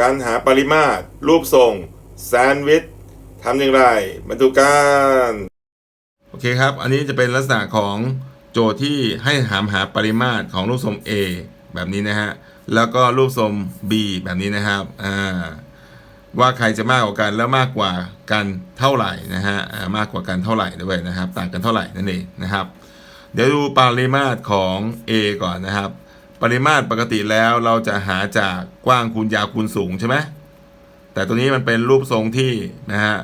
การหาปริมาตร รูปทรง แซนด์วิชทำอย่างไรมาดูกันโอเคครับ อันนี้จะเป็นลักษณะของโจทย์ที่ให้หามหาปริมาตรของรูปทรง A แบบนี้นะฮะ แล้วก็รูปทรง B แบบนี้นะครับอ่าว่าใครจะมากกว่ากันแล้วมากกว่ากันเท่าไหร่นะฮะมากกว่ากันเท่าไหร่ด้วยนะครับ ต่างกันเท่าไหร่นั่นเองนะครับ เดี๋ยวดูปริมาตรของ A ก่อนนะครับ ปริมาตรปกติแล้วเราจะหาจากกว้างคูณยาวคูณสูงใช่ไหมแต่ตัวนี้มันเป็นรูปทรงที่นะฮะ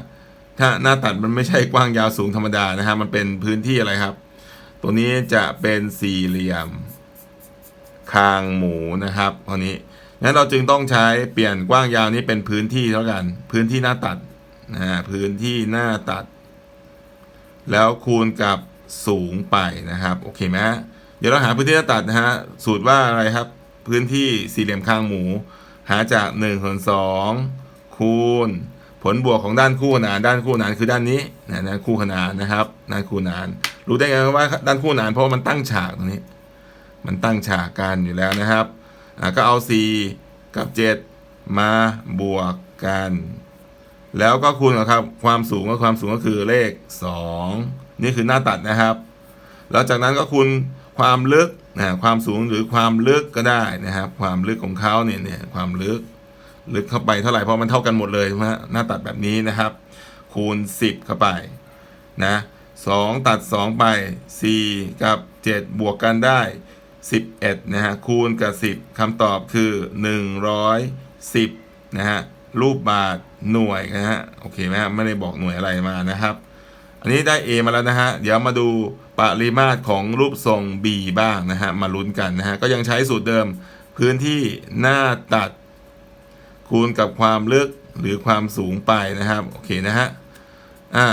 ถ้าหน้าตัดมันไม่ใช่กว้างยาวสูงธรรมดานะฮะมันเป็นพื้นที่อะไรครับ ตัวนี้จะเป็นสี่เหลี่ยม คางหมูนะครับตอนนี้งั้นเราจึงต้องใช้เปลี่ยนกว้างยาวนี้เป็นพื้นที่เท่ากัน พื้นที่หน้าตัดนะฮะพื้นที่หน้าตัด แล้วคูณกับสูงไปนะครับ โอเคไหม เดี๋ยวเราหาพื้นที่หน้าตัดนะฮะ สูตรว่าอะไรครับ พื้นที่สี่เหลี่ยมคางหมู หาจาก1ส่วน2คูณ ผลบวกของด้านคู่ขนาน ด้านคู่ขนานคือด้านนี้นะด้านคู่ขนานนะครับ ด้านคู่ขนาน รู้ได้ไงว่าด้านคู่ขนานเพราะว่ามันตั้งฉากตรงนี้ มันตั้งฉากกันอยู่แล้วนะครับก็เอา 4 กับ 7 มาบวกกัน แล้วก็คูณกับครับ ความสูงก็ความสูงก็คือเลข 2 นี่คือหน้าตัดนะครับ แล้วจากนั้นก็คูณ ความลึกนะความสูงหรือความลึกก็ได้นะครับ ความลึกของเขาเนี่ยเนี่ยความลึกลึกเข้าไปเท่าไหร่เพราะมันเท่ากันหมดเลยนะฮะหน้าตัดแบบนี้นะครับ คูณ 10 เข้าไปนะ2ตัด 2 ไป 4 กับ 7 บวกกันได้ 11นะฮะคูณกับ 10คำตอบคือ 110นะฮะรูปบาทหน่วยนะฮะโอเคไหมฮะไม่ได้บอกหน่วยอะไรมานะครับ อันนี้ได้ A มาแล้วนะฮะเดี๋ยวมาดู ปริมาตรของรูปทรง B บ้างนะฮะ มาลุ้นกันนะฮะ ก็ยังใช้สูตรเดิมพื้นที่หน้าตัด คูณกับความลึกหรือความสูงไปนะครับ โอเคนะฮะ อ่า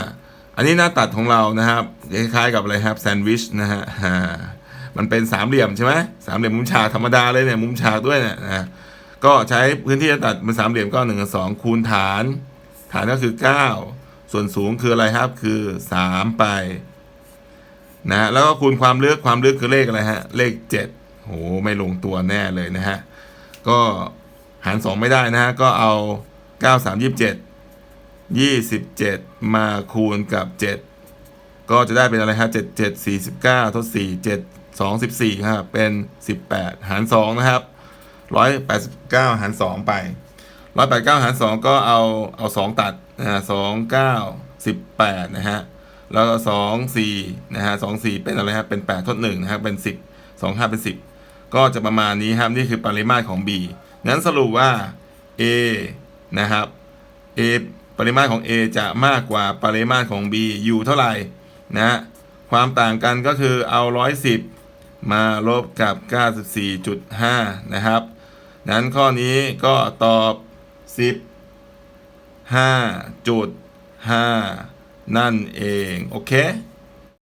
อันนี้หน้าตัดของเรานะครับคล้ายๆกับอะไรครับแซนด์วิชนะฮะอ่ามันเป็นสามเหลี่ยมใช่ไหมสามเหลี่ยมมุมฉากธรรมดาเลยเนี่ยมุมฉากด้วยเนี่ยนะก็ใช้พื้นที่หน้าตัดเป็นสามเหลี่ยมก็หนึ่งกับสองคูณฐาน ฐานก็คือ 9 ส่วนสูงคืออะไรครับคือ 3 ไป นะแล้วก็คูณความลึกความลึกคือเลขอะไรฮะ เลข7โหไม่ลงตัวแน่เลยนะฮะ ก็หาร 2 ไม่ได้นะฮะ ก็เอา 9 3 27 27 มาคูณกับ 7 ก็จะได้เป็นอะไรฮะ 7 7 49ทด4 7 2 14ครับเป็น 18 หาร 2 นะครับ 189 หาร 2 ไปร้อยแปดเก้าหารสองก็เอาเอาสองตัดนะฮะสองเก้าสิบแปดนะฮะ แล้วสองสี่นะฮะสองสี่เป็นอะไรครับเป็นแปดทดหนึ่งนะครับเป็นสิบสองห้าเป็นสิบก็จะประมาณนี้ครับนี่คือปริมาตรของ b นั้นสรุปว่า a นะครับ a ปริมาตรของ a จะมากกว่าปริมาตรของ b อยู่เท่าไหร่นะความต่างกันก็คือเอา 110 มาลบกับ 94.5 นะครับ นั้นข้อนี้ก็ตอบ 15.5 난, 에, 오케이?